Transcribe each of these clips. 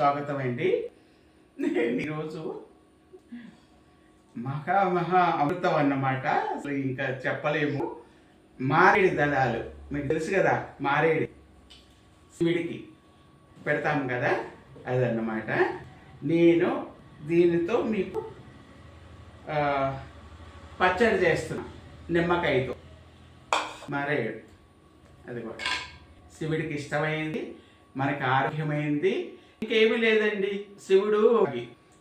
స్వాగతం అండి నేను ఈరోజు మహా మహా అమృతం అన్నమాట. అసలు ఇంకా చెప్పలేము. మారేడు దళాలు. మీకు తెలుసు కదా మారేడు. శివుడికి పెడతాము కదా అదన్నమాట. నేను దీనితో మీకు పచ్చడి చేస్తున్నా నిమ్మకాయతో. మారేడు. అది కూడా శివుడికి ఇష్టమైంది మనకి ఆరోగ్యమైంది ఇంకేమీ లేదండి. శివుడు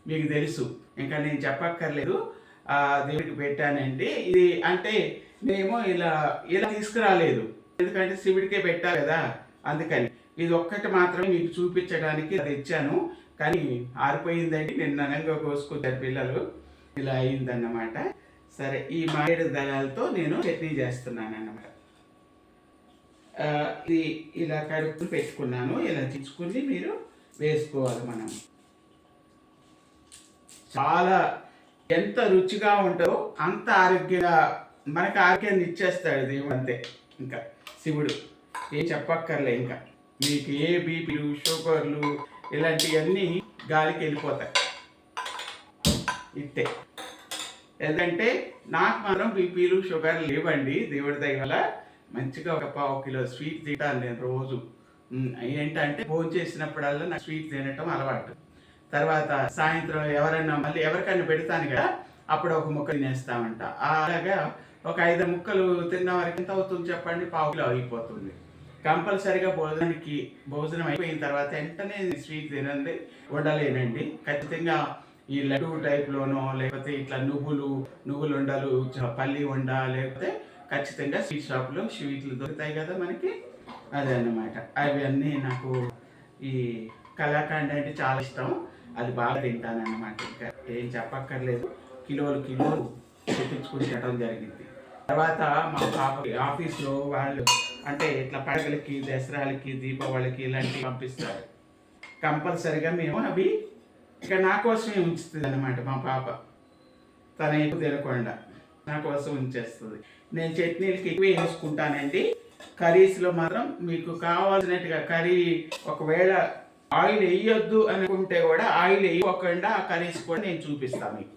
మీకు తెలుసు. ఇంకా నేను చెప్పక్కర్లేదు. ఆ దేవుడికి పెట్టానండి. ఇది అంటే మేము ఇలా ఇలా తీసుకురాలేదు. ఎందుకంటే శివుడికే పెట్టాలి కదా అందుకని. ఇది ఒక్కటి మాత్రమే మీకు చూపించడానికి అది ఇచ్చాను. కానీ ఆరిపోయిందండి. నిన్న అనంగా కోసుకొచ్చారు పిల్లలు. ఇలా అయిందన్నమాట. సరే ఈ మారేడు దళాలతో నేను చట్నీ చేస్తున్నాను అన్నమాట ఇది ఇలా కడుపు పెట్టుకున్నాను. ఇలా తెచ్చుకుని మీరు వేసుకోవాలి మనం. చాలా ఎంత రుచిగా ఉంటుందో అంత ఆరోగ్యంగా మనకు ఆరోగ్యాన్ని ఇచ్చేస్తాడు దేవుడు అంతే. ఇంకా శివుడు ఏం చెప్పక్కర్లే ఇంకా. మీకు ఏ బీపీలు షుగర్లు ఇలాంటివన్నీ గాలికి వెళ్ళిపోతాయి. ఇంతే ఎందుకంటే నాకు మాత్రం బీపీలు షుగర్ లేవండి దేవుడి దయ వల్ల. మంచిగా ఒక పావు కిలో స్వీట్ తింటాను నేను రోజు. ఏంటంటే భోజనం చేసినప్పుడల్లా నాకు స్వీట్ తినటం అలవాటు. తర్వాత సాయంత్రం ఎవరైనా మళ్ళీ ఎవరికైనా పెడతాను కదా అప్పుడు ఒక ముక్క తినేస్తామంట. అలాగా ఒక ఐదు ముక్కలు తిన్న వరకు ఎంత అవుతుంది చెప్పండి? పావు కిలో అయిపోతుంది. కంపల్సరిగా భోజనానికి భోజనం అయిపోయిన తర్వాత వెంటనే స్వీట్ తినండి ఉండలేనండి ఖచ్చితంగా ఈ లడ్డు టైప్లోనో లేకపోతే ఇట్లా నువ్వులు నువ్వులు ఉండలు పల్లి ఉండ లేకపోతే ఖచ్చితంగా స్వీట్ షాప్లో స్వీట్లు దొరుకుతాయి కదా మనకి. అదే అన్నమాట. అవి అన్నీ నాకు ఈ కళాఖండ్ అంటే చాలా ఇష్టం. అది బాగా తింటాను అన్నమాట ఇంకా. ఏం చెప్పక్కర్లేదు. కిలోలు కిలోలు తెప్పించుకుని తినడం జరిగింది. తర్వాత మా పాప ఆఫీస్లో వాళ్ళు అంటే ఇట్లా పండగలకి దసరాలకి దీపావళికి ఇలాంటివి పంపిస్తారు. కంపల్సరిగా మేము అవి ఇక నా కోసమే ఉంచుతుంది అనమాట మా పాప. తన ఎక్కువ తినకుండా నా కోసం ఉంచేస్తుంది. నేను చట్నీలకి ఎక్కువ వేసుకుంటానండి. కర్రీస్లో మాత్రం మీకు కావాల్సినట్టుగా కర్రీ ఒకవేళ ఆయిల్ వేయొద్దు అనుకుంటే కూడా ఆయిల్ వేయకుండా ఆ కర్రీస్ కూడా నేను చూపిస్తాను మీకు.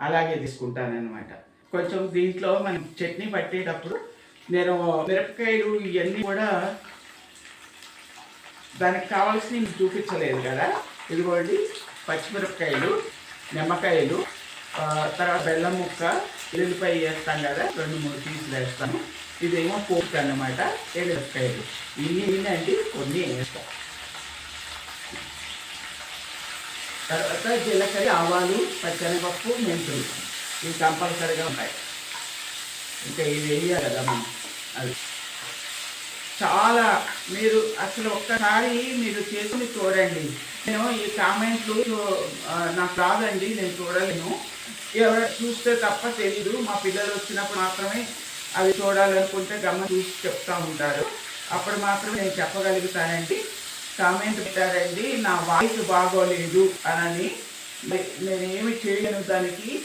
అలాగే తీసుకుంటానమాట కొంచెం దీంట్లో మనం చట్నీ పట్టేటప్పుడు నేను మిరపకాయలు ఇవన్నీ కూడా దానికి కావాల్సినవి చూపించలేదు కదా. ఇదిగోండి పచ్చిమిరపకాయలు నిమ్మకాయలు తర్వాత బెల్లం ముక్క ఎల్లుల్లిపాయ వేస్తాం కదా రెండు మూడు పీసులు వేస్తాను. ఇదేమో పోపు అన్నమాట. ఎల్లుల్లిపాయలు ఇన్ని ఇన్ని కొన్ని వేస్తాం. తర్వాత జీలకర్ర ఆవాలు పచ్చనిపప్పు మెంతులు. ఇవి కంపల్సరీగా ఉంటాయి. ఇంకా ఇవి వేయాలి కదా మనం. అది. చాలా మీరు అసలు ఒక్కసారి మీరు చేసుకుని చూడండి. నేను ఈ కామెంట్లు నాకు రాదండి నేను చూడలేను. ఎవరు చూస్తే తప్ప తెలీదు. మా పిల్లలు వచ్చినప్పుడు మాత్రమే అవి చూడాలనుకుంటే గమ్మ చూసి చెప్తా ఉంటారు. అప్పుడు మాత్రమే నేను చెప్పగలుగుతానండి. కామెంట్ పెట్టారండి నా వాయిస్ బాగోలేదు అని నేను నేనేమి చేయలేను దానికి.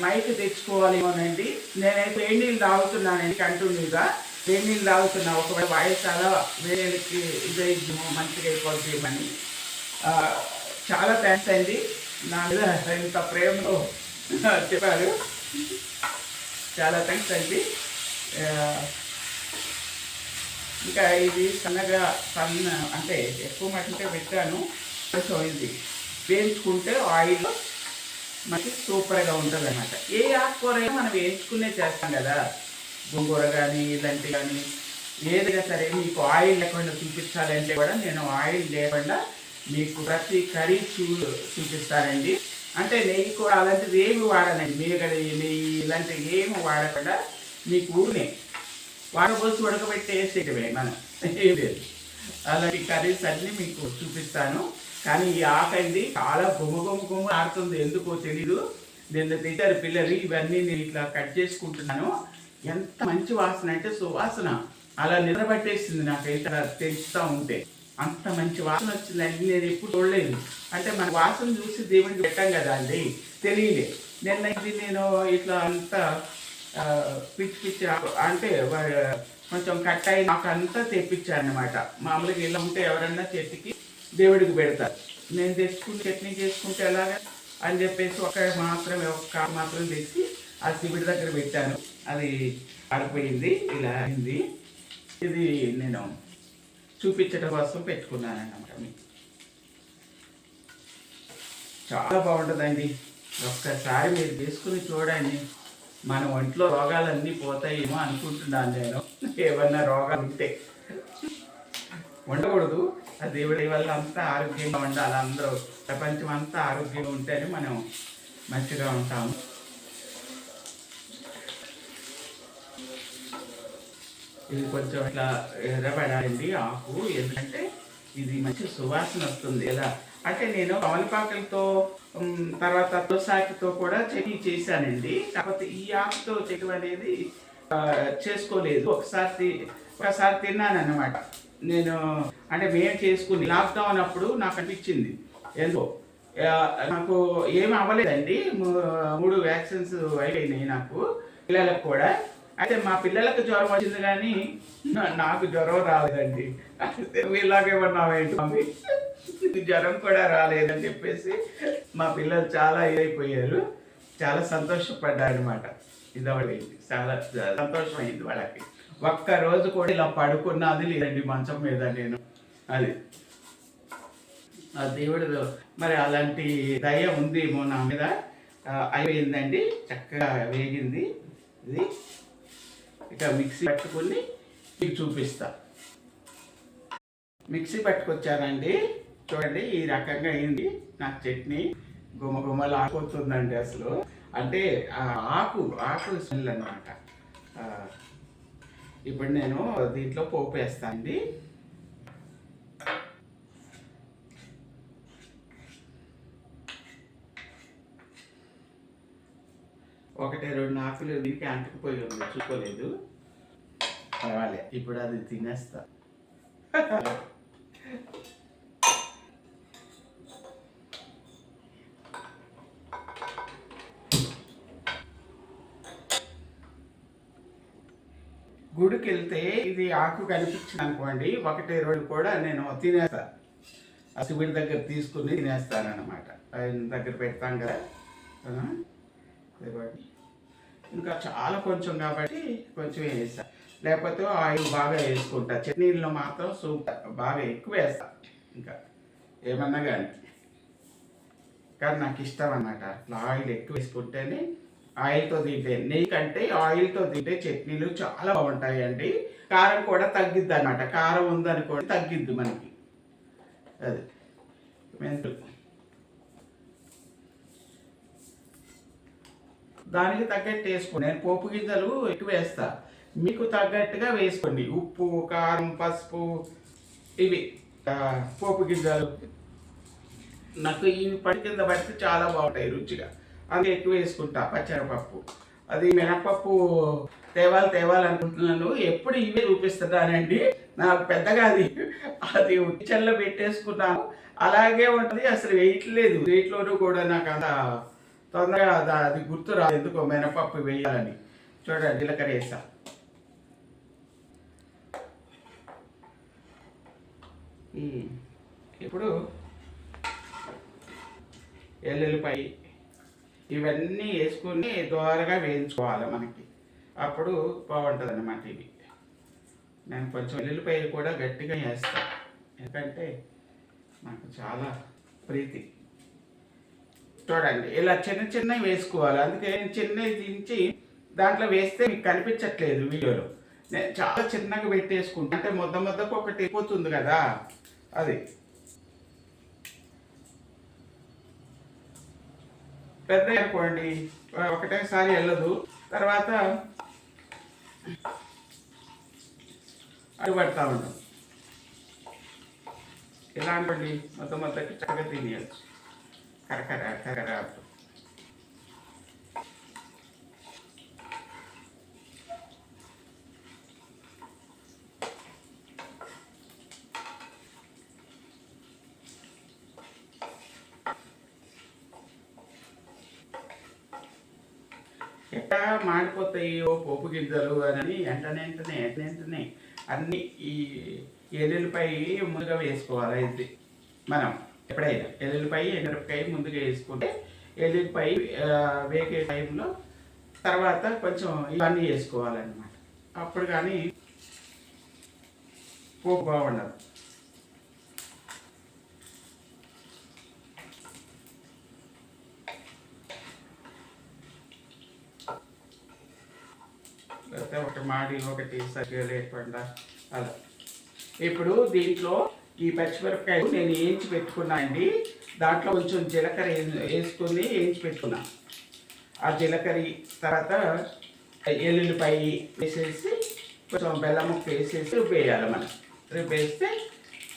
మైక్ తెచ్చుకోవాలేమోనండి. నేనైతే వేడి నీళ్ళు తాగుతున్నానండి కంటిన్యూగా. వేడి నీళ్ళు తాగుతున్నా. ఒకవేళ వాయిస్ అలా వేరేకి ఇదేమో మంచిగా అయిపోద్దేమని. చాలా థ్యాంక్స్ అండి. నా మీద ఇంత ప్రేమలో చెప్పారు. చాలా థ్యాంక్స్ అండి. ఇంకా ఇది సన్నగా సన్న అంటే ఎక్కువ మట్టుకే పెట్టాను. సో ఇది వేయించుకుంటే ఆయిల్ మనకి సూపర్గా ఉంటుంది అనమాట ఏ ఆకుకూర అయినా మనం వేయించుకునే చేస్తాం కదా. గోంగూర కానీ ఇలాంటి కానీ ఏదైనా సరే మీకు ఆయిల్ లేకుండా చూపించాలంటే కూడా నేను ఆయిల్ లేకుండా మీకు ప్రతి కర్రీ చూ చూపిస్తానండి. అంటే నెయ్యి కూడా అలాంటిది ఏమి వాడనండి. మీగడ నెయ్యి ఇలాంటివి ఏమి వాడకుండా మీకు ఊరినే వాడబోసి ఉడకబెట్టేసేయడమే మనం. ఏం లేదు. అలాంటి కర్రీస్ అన్నీ మీకు చూపిస్తాను. కానీ ఈ ఆకండి చాలా గుమ్మ గుమ్మ గుమ్మ ఆడుతుంది. ఎందుకో తెలీదు. నిన్న తింటారు పిల్లలు ఇవన్నీ నేను ఇట్లా కట్ చేసుకుంటున్నాను. ఎంత మంచి వాసన అంటే సువాసన. అలా నిద్రపట్టేసింది నాకైతే. అలా తెలుస్తూ ఉంటే అంత మంచి వాసన వచ్చిందండి నేను ఎప్పుడు చూడలేదు. అంటే మన వాసన చూసి దేవుడికి పెట్టాం కదా అండి. తెలియలే. నిన్న ఇది నేను ఇట్లా అంతా పిచ్చి పిచ్చి అంటే కొంచెం కట్ అయిన ఆకు అంతా తెప్పించాను అనమాట మామూలుగా ఇలా ఉంటే ఎవరన్నా చెట్టుకి దేవుడికి పెడతారు. నేను తెచ్చుకుని చట్నీ చేసుకుంటే ఎలాగా అని చెప్పేసి ఒక మాత్రమే ఒక మాత్రం తెచ్చి ఆ శివుడి దగ్గర పెట్టాను. అది ఆడిపోయింది ఇలా అయింది. ఇది నేను చూపించడం కోసం పెట్టుకున్నాను అన్నమాట మీకు. చాలా బాగుంటుందండి. ఒక్కసారి మీరు తీసుకుని చూడండి. మన ఒంట్లో రోగాలన్నీ పోతాయేమో అనుకుంటున్నాను నేను. ఏమన్నా రోగాలు ఉంటే. ఉండకూడదు. ఆ దేవుడి వల్ల అంతా ఆరోగ్యంగా ఉండాలి అందరూ. ప్రపంచం అంతా ఆరోగ్యంగా ఉంటేనే మనం మంచిగా ఉంటాము. ఇది కొంచెం ఇట్లా ఎర్రబడాలండి ఆకు. ఎందుకంటే ఇది మంచి సువాసన వస్తుంది. ఎలా? అంటే నేను కమలపాకులతో తర్వాత తులసాకితో కూడా చట్నీ చేశానండి. కాకపోతే ఈ ఆకుతో చెట్టు అనేది చేసుకోలేదు. ఒకసారి ఒకసారి తిన్నాను అన్నమాట నేను అంటే మేము చేసుకుని లాక్డౌన్ అప్పుడు నాకు అనిపించింది. ఎందుకో నాకు ఏమి అవ్వలేదండి. మూడు వ్యాక్సిన్స్ అయిపోయినాయి నాకు పిల్లలకు కూడా. అయితే మా పిల్లలకు జ్వరం వచ్చింది కానీ నాకు జ్వరం రాలేదండి. వీళ్ళకేమన్నావేంటి మమ్మీ? జ్వరం కూడా రాలేదని చెప్పేసి మా పిల్లలు చాలా ఇదైపోయారు. చాలా సంతోషపడ్డారు అనమాట ఇదవడైంది చాలా సంతోషమైంది వాళ్ళకి. ఒక్క రోజు కూడా ఇలా పడుకున్నది లేదండి మంచం మీద నేను. అది. ఆ దేవుడు మరి అలాంటి దయ ఉందేమో నా మీద. అయిపోయిందండి. చక్కగా వేగింది. ఇది ఇక మిక్సీ పట్టుకుని మీకు చూపిస్తా. మిక్సీ పట్టుకొచ్చానండి. చూడండి ఈ రకంగా అయింది. నా చట్నీ గుమ్మ గుమ్మలు ఆకుతుందండి అసలు. అంటే ఆకు ఆకు స్మెల్ అనమాట ఇప్పుడు నేను దీంట్లో పోపు వేస్తానండి. ఒకటి రెండు ఆకులు దీనికి అంటుకుపోయి ఉంది చూసుకోలేదు. పర్వాలే ఇప్పుడు అది తినేస్తా. గుడికి వెళ్తే ఇది ఆకు కనిపించింది అనుకోండి ఒకటి రెండు కూడా నేను తినేస్తా. ఆ శివుడి దగ్గర తీసుకుని తినేస్తాను అనమాట ఆయన దగ్గర పెడతాం కదా. ఇంకా చాలా కొంచెం కాబట్టి కొంచెం వేస్తా. లేకపోతే ఆయిల్ బాగా వేసుకుంటా. చట్నీల్లో మాత్రం సూపర్ బాగా ఎక్కువ వేస్తా. ఇంకా ఏమన్నా కానీ. కానీ నాకు ఇష్టం అన్నమాట. అట్లా ఆయిల్ ఎక్కువ వేసుకుంటేనే ఆయిల్తో తింటే నెయ్యి కంటే ఆయిల్తో తింటే చట్నీలు చాలా బాగుంటాయండి. కారం కూడా తగ్గిద్ది అనమాట కారం ఉందనుకోండి తగ్గిద్ది మనకి. అది మెంతులు. దానికి తగ్గట్టు వేసుకోండి. నేను పోపు గింజలు ఎక్కువ వేస్తా. మీకు తగ్గట్టుగా వేసుకోండి. ఉప్పు కారం పసుపు ఇవి. పోపు గింజలు. నాకు ఇవి పడి కింద పడితే చాలా బాగుంటాయి రుచిగా. అందుకే ఎక్కువ వేసుకుంటా పచ్చనిపప్పు. అది మినపప్పు తేవాలి అనుకుంటున్నాను. ఎప్పుడు ఇవే చూపిస్తున్నానండి నాకు పెద్దగా అది అది కిచెన్లో పెట్టేసుకున్నాను. అలాగే ఉంటుంది అసలు వేయట్లేదు వేయట్లోనూ కూడా నాకు అంత తొందరగా అది- గుర్తు రాదు. ఎందుకో మినపప్పు వేయాలని. చూడండి జీలకర్ర వేసా. ఇప్పుడు ఎల్లుల్లిపాయ ఇవన్నీ వేసుకుని దోరగా వేయించుకోవాలి మనకి. అప్పుడు బాగుంటుంది అన్నమాట ఇవి. నేను కొంచెం ఎల్లుల్లిపాయలు కూడా గట్టిగా వేస్తాను ఎందుకంటే నాకు చాలా ప్రీతి. చూడండి ఇలా చిన్న చిన్నవి వేసుకోవాలి. అందుకే నేను చిన్నవి దించి దాంట్లో వేస్తే మీకు కనిపించట్లేదు వీడియోలో. నేను చాలా చిన్నగా పెట్టేసుకుంటాను అంటే ముద్ద ముద్దకు ఒకటి అయిపోతుంది కదా. అది. పెద్ద అనుకోండి. ఒకటేసారి వెళ్ళదు. తర్వాత అడుగుపడతా ఉంటాం. ఇలా అనుకోండి? మొత్తం మొత్తం చక్కగా తినేయచ్చు. కరకర కరకర. అంటూ. మాడిపోతాయో పోపు గింజలు అని వెంటనే వెంటనే వెంటనే వెంటనే అన్ని ఈ ఎల్లుల్లిపై ముందుగా వేసుకోవాలి ఇది మనం ఎప్పుడైనా ఎల్లుల్లిపాయ ఎండుమిరపకాయ ముందుగా వేసుకుంటే ఎల్లుల్లిపాయ వేకే వేగే టైంలో తర్వాత కొంచెం ఇవన్నీ వేసుకోవాలన్నమాట అప్పుడు కానీ పోపు బాగుండదు లేకపోతే ఒకటి మాడి ఒకటి సరిగ్గా లేకుండా అలా. ఇప్పుడు దీంట్లో ఈ పచ్చిమిరపకాయలు నేను వేయించి పెట్టుకున్నా అండి. దాంట్లో కొంచెం జీలకర్ర వేసుకుని వేయించి పెట్టుకున్నా. ఆ జీలకర్ర తర్వాత ఎల్లుల్లిపాయ వేసేసి కొంచెం బెల్లం ముక్క వేసేసి రుబ్బేయాలి మనం. రుబ్బేస్తే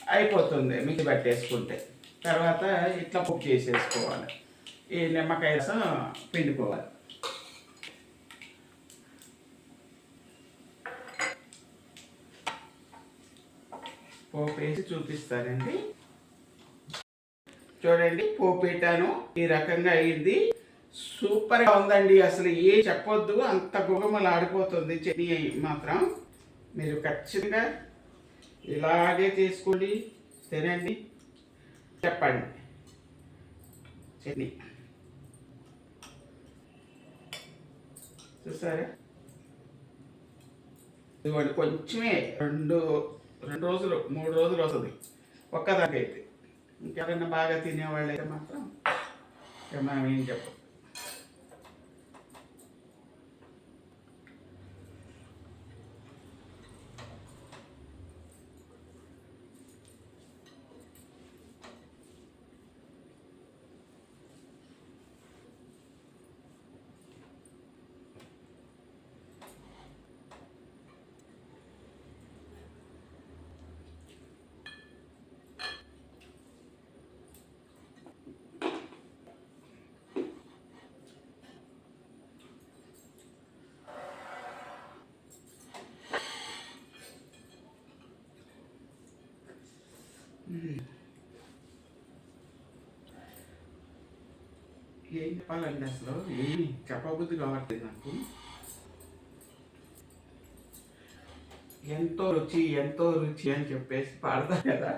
అయిపోతుంది మిక్సీ పట్టేసుకుంటే. తర్వాత ఇట్లా కుక్ చేసేసుకోవాలి. ఈ నిమ్మకాయ రసం పిండుకోవాలి. పోపు వేసి చూపిస్తానండి. చూడండి పోపేటాను. ఈ రకంగా అయింది. సూపర్గా ఉందండి. అసలు ఏ చెప్పొద్దు. అంత గుగమలు ఆడిపోతుంది చట్నీ మాత్రం. మీరు ఖచ్చితంగా ఇలాగే చేసుకోండి తినండి. చెప్పండి. చట్నీ. చూసారా? ఇదిగోండి కొంచెమే రెండు రెండు రోజులు మూడు రోజులు వస్తుంది. ఒక్కదానికైతే. ఇంకెవరైనా బాగా తినేవాళ్ళు అయితే మాత్రం ఇక మనం ఏం చెప్పం. ఏం చెప్పాలండి అసలు ఏమి చెప్పబుద్ధి కావట్లేదు నాకు. ఎంతో రుచి ఎంతో రుచి అని చెప్పేసి పాడతారు కదా.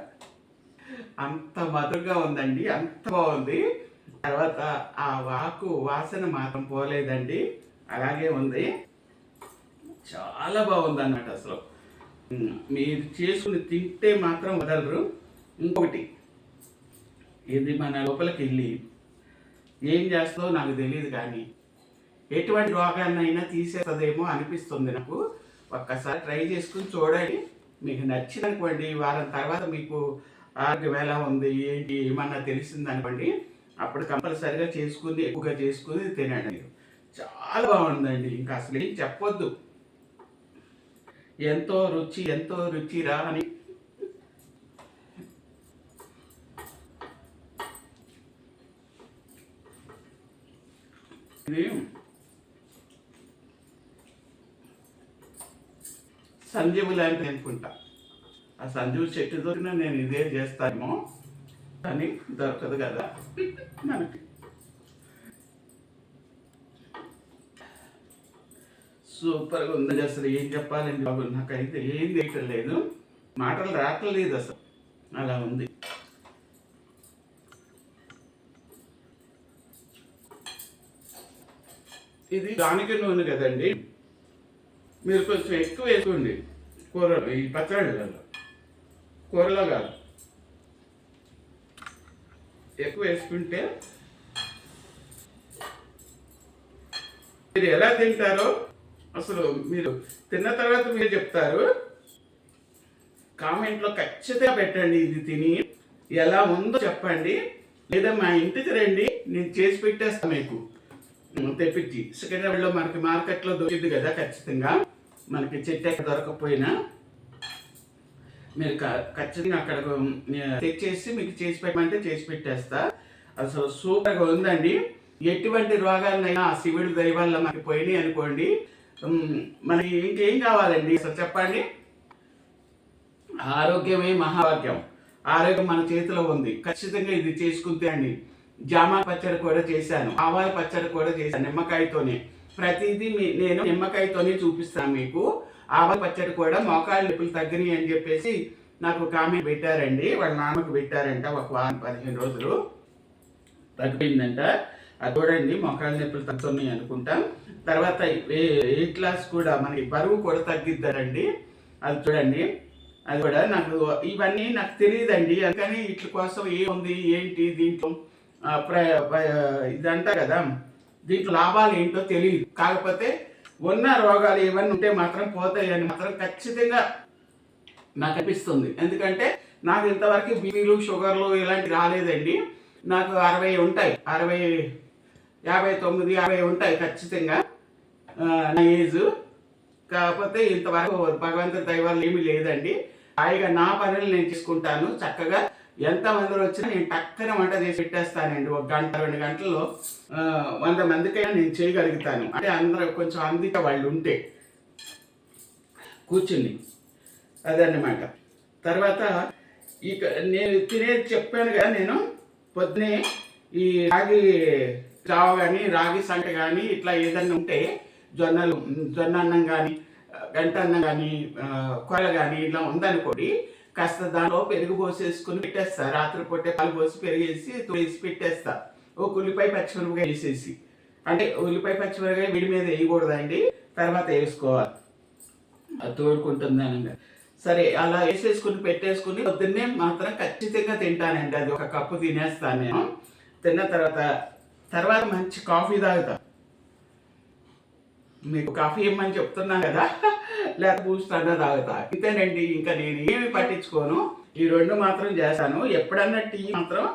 అంత మధురగా ఉందండి అంత బాగుంది. తర్వాత ఆ వాకు వాసన మాత్రం పోలేదండి అలాగే ఉంది. చాలా బాగుంది అన్నమాట అసలు మీరు చేసుకుని తింటే మాత్రం వదలరు. ఇంకొకటి ఇది మన లోపలికి వెళ్ళి ఏం చేస్తుందో నాకు తెలియదు కానీ ఎటువంటి రోగాన్నైనా తీసేస్తుందేమో అనిపిస్తుంది నాకు. ఒక్కసారి ట్రై చేసుకుని చూడండి. మీకు నచ్చిందనుకోండి వారం తర్వాత మీకు ఆరోగ్యం ఎలా ఉంది ఏంటి ఏమన్నా తెలిసిందనుకోండి అప్పుడు కంపల్సరిగా చేసుకుని ఎక్కువగా చేసుకుని తినండి చాలా బాగుందండి. ఇంకా అసలు ఏం చెప్పొద్దు. ఎంతో రుచి ఎంతో రుచిరా అని ఇది సంజీవు లాంటిది అనుకుంటా. ఆ సంజీవు చెట్టు దొరికిన నేను ఇదే చేస్తానేమో కానీ దొరకదు కదా మనకి. సూపర్గా ఉంది అసలు ఏం చెప్పాలండి బాబు నాకైతే ఏం తెలియటం లేదు. మాటలు రావట్లేదు అసలు. అలా ఉంది. ఇది దానికి నూనె కదండి. మీరు కొంచెం ఎక్కువ వేసుకోండి. కూర ఈ పచ్చళ్ళలో కూరలో కాదు. ఎక్కువ వేసుకుంటే మీరు ఎలా తింటారో అసలు మీరు తిన్న తర్వాత మీరు చెప్తారు. కామెంట్లో ఖచ్చితంగా పెట్టండి ఇది తిని. ఎలా ఉందో చెప్పండి. లేదా మా ఇంటికి రండి. నేను చేసి పెట్టేస్తాను మీకు. తెప్పించి సికింద్రాబాద్లో మనకి మార్కెట్లో దొరికింది కదా ఖచ్చితంగా. మనకి చెట్టు దొరకకపోయినా మీరు ఖచ్చితంగా అక్కడ తెచ్చేసి మీకు చేసి పెట్టమంటే చేసి పెట్టేస్తా. అసలు సూపర్గా ఉందండి. ఎటువంటి రోగాలనైనా ఆ శివుడి దయ వల్ల మనకి పోయినాయి అనుకోండి. మనకి ఇంకేం కావాలండి? అసలు చెప్పండి. ఆరోగ్యమే మహాభాగ్యం. ఆరోగ్యం మన చేతిలో ఉంది. ఖచ్చితంగా ఇది చేసుకుంటే అండి జామ పచ్చడి కూడా చేశాను ఆవాల పచ్చడి కూడా చేశాను నిమ్మకాయతోనే. ప్రతిదీ మీ- నేను నిమ్మకాయతోనే చూపిస్తాను మీకు. ఆవాల పచ్చడి కూడా మోకాళ్ళ నొప్పులు తగ్గినాయి అని చెప్పేసి నాకు కామెంట్ పెట్టారండి. వాళ్ళ నాన్నకు పెట్టారంట ఒక వారం పదిహేను రోజులు. తగ్గిపోయిందంట. అది చూడండి మొక్కల నొప్పులు తగ్గుతున్నాయి అనుకుంటా. తర్వాత ఎయిట్ క్లాస్ కూడా మనకి బరువు కూడా తగ్గిద్దారండి అది చూడండి. అది కూడా నాకు ఇవన్నీ నాకు తెలియదండి. అందుకని వీటి కోసం ఏముంది ఏంటి దీంట్లో ప్ర ప్ర- కదా. దీంట్లో లాభాలు ఏంటో తెలియదు. కాకపోతే ఉన్న రోగాలు ఏమన్నా ఉంటే మాత్రం పోతాయని మాత్రం ఖచ్చితంగా నాకు అనిపిస్తుంది. ఎందుకంటే నాకు ఇంతవరకు బీపీలు షుగర్లు ఇలాంటివి రాలేదండి. నాకు అరవై ఉంటాయి. అరవై యాభై తొమ్మిది అరవై ఉంటాయి ఖచ్చితంగా నా ఏజ్. కాకపోతే ఇంతవరకు భగవంతుడి దైవాలు ఏమీ లేదండి. హాయిగా నా పనులు నేను చేసుకుంటాను. చక్కగా ఎంత వచ్చినా నేను టక్కన వంట చేసి పెట్టేస్తానండి. ఒక గంట రెండు గంటల్లో వంద మందికైనా నేను చేయగలుగుతాను. అంటే అందరూ కొంచెం అందిక వాళ్ళు ఉంటే. కూర్చుని. అదన్నమాట. తర్వాత ఇక నేను తినేది చెప్పాను కదా నేను. పొద్దునే ఈ రాగి జావ కానీ రాగి సంట కానీ ఇట్లా ఏదన్నా ఉంటే జొన్నలు జొన్న అన్నం కానీ గంట అన్నం కానీ కూర కానీ ఇట్లా ఉందనుకోండి కాస్త దానిలో పెరుగు పోసేసుకుని పెట్టేస్తా. రాత్రి పొట్టే పాలు పోసి పెరిగేసి వేసి పెట్టేస్తా. ఒక ఉల్లిపాయ పచ్చిమిరపకాయ వేసేసి. అంటే ఉల్లిపాయ పచ్చిమిరపకాయ విడి మీద వేయకూడదండి. తర్వాత వేసుకోవాలి. అది తోడుకుంటుంది అనగా సరే అలా వేసేసుకుని పెట్టేసుకుని పొద్దున్నే మాత్రం ఖచ్చితంగా తింటానండి. అది ఒక కప్పు తినేస్తాను నేను. తిన్న తర్వాత తర్వాత మంచి కాఫీ తాగుతాను మీకు కాఫీ ఇమ్మని చెప్తున్నాను కదా. లేక బూస్ట్ అన్నా తాగుతా. ఇంతేనండి ఇంకా నేను ఏమి పట్టించుకోను. ఈ రెండు మాత్రం చేస్తాను. ఎప్పుడన్నా టీ మాత్రం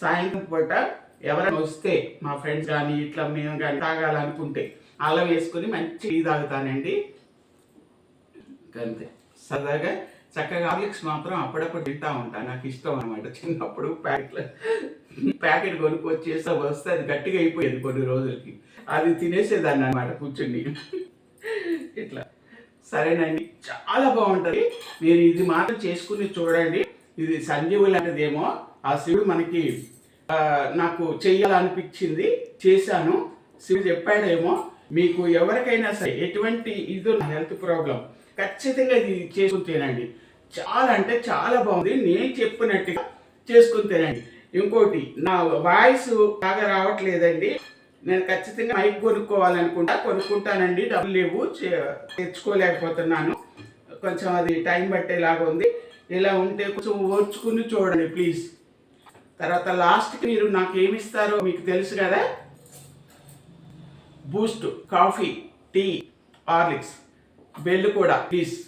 సాయంత్రం పూట ఎవరైనా వస్తే మా ఫ్రెండ్స్ కానీ ఇట్లా మేము కానీ తాగాలనుకుంటే అల్లం వేసుకుని మంచి టీ తాగుతానండి. అంతే సరదాగా చక్కగా హార్లిక్స్ మాత్రం అప్పుడప్పుడు తింటా ఉంటాను నాకు ఇష్టం అనమాట చిన్నప్పుడు ప్యాకెట్ల. ప్యాకెట్ కొనుక్కొచ్చేసి వస్తే అది గట్టిగా అయిపోయేది కొన్ని రోజులకి. అది తినేసేదాన్ని అనమాట కూర్చుని. ఇట్లా. సరేనండి. చాలా బాగుంటుంది. మీరు ఇది మాత్రం చేసుకుని చూడండి. ఇది సంజీవు లాంటిదేమో. ఆ శివుడు మనకి నాకు చెయ్యాలనిపించింది. చేశాను. శివుడు చెప్పాడేమో మీకు ఎవరికైనా సరే ఎటువంటి ఇది హెల్త్ ప్రాబ్లం ఖచ్చితంగా ఇది చేసుకుని తినండి. చాలా అంటే చాలా బాగుంది. నేను చెప్పినట్టుగా చేసుకుని తినండి. ఇంకోటి నా వాయిస్ బాగా రావట్లేదండి. నేను ఖచ్చితంగా మైక్ కొనుక్కోవాలనుకుంటా. కొనుక్కుంటానండి. డబ్బులు లేవు. చే- తెచ్చుకోలేకపోతున్నాను. కొంచెం అది టైం పట్టేలాగా ఉంది. ఇలా ఉంటే కొంచెం ఓర్చుకుని చూడండి ప్లీజ్. తర్వాత లాస్ట్కి మీరు నాకు ఏమి ఇస్తారో మీకు తెలుసు కదా? Boost coffee tea Horlicks bell కూడా ప్లీజ్.